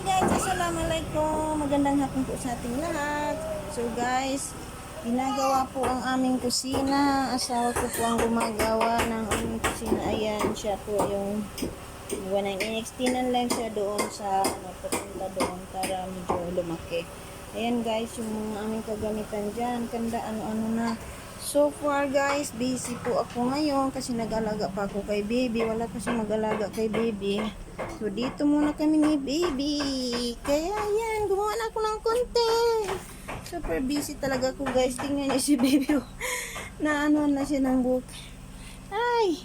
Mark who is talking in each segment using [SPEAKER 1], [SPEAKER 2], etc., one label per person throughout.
[SPEAKER 1] Hi guys, Assalamualaikum. Magandang hapon po sa ating lahat. So guys, ginagawa po ang aming kusina. Asawa ko po ang gumagawa ng aming kusina. Ayan, siya po yung gawa ng in-extinan lang siya doon sa ano, papunta doon para medyo lumaki. Ayan guys, yung aming kagamitan dyan. Kanda ano-ano na. So far guys, busy po ako ngayon kasi nag-alaga pa ako kay baby. Wala pa siya mag-alaga kay baby. So dito muna kami ni baby. Kaya yan, gumawa na ako ng content. Super busy talaga ako guys. Tingnan niyo si baby. oh. na ano na siya ng buhok. Ay!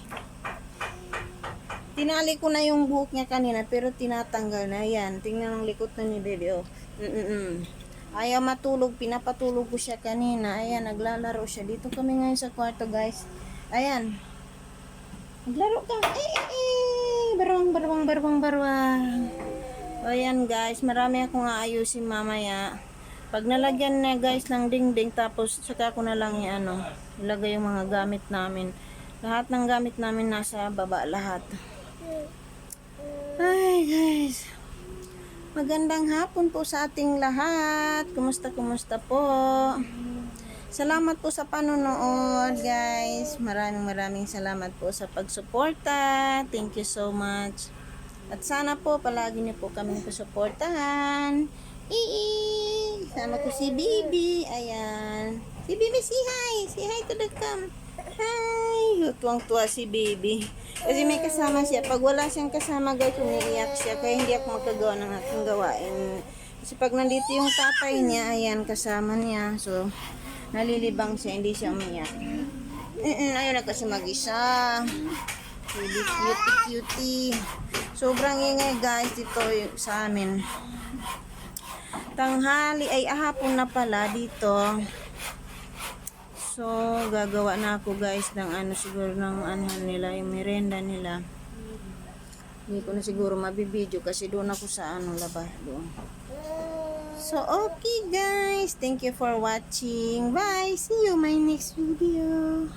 [SPEAKER 1] Tinali ko na yung buhok niya kanina pero tinatanggal na yan. Tingnan ang likot na ni baby. Oh. Mm-mm. Ayaw matulog, pinapatulog ko siya kanina. Ayan, naglalaro siya. Dito kami ngayon sa kwarto, guys. Ayan. Naglaro ka. Eh, eh, eh. Barwang, barwang, barwang, barwang. Ayan, guys. Marami akong aayusin mamaya. Pag nalagyan na, guys, ng dingding, tapos saka ko na lang yung ano, ilagay yung mga gamit namin. Lahat ng gamit namin nasa baba, lahat. Ay, guys. Magandang hapon po sa ating lahat. Kumusta, kumusta po? Salamat po sa panonood, guys. Maraming maraming salamat po sa pagsuporta. Thank you so much. At sana po, palagi niyo po kami suportahan. Ii! Sama ko si Bibi. Ayan. Si Bibi, say hi. Say hi to the cam. Tuwang-tuwa si Baby. Kasi may kasama siya. Pag wala siyang kasama, guys, umiiyak siya. Kaya hindi ako magkagawa ng aking gawain. Kasi pag nandito yung tatay niya, ayan, kasama niya. So, nalilibang siya. Hindi siya umiyak. Ayun na kasi mag-isa. Baby, cutie, cutie. Sobrang ingay, guys, dito sa amin. Tanghali, ay ahapon na pala dito. So, gagawa na ako guys ng ano siguro ng ano nila, yung merenda nila. Hindi ko na siguro mabibideo kasi doon ako sa ano labas doon. So, okay guys. Thank you for watching. Bye. See you my next video.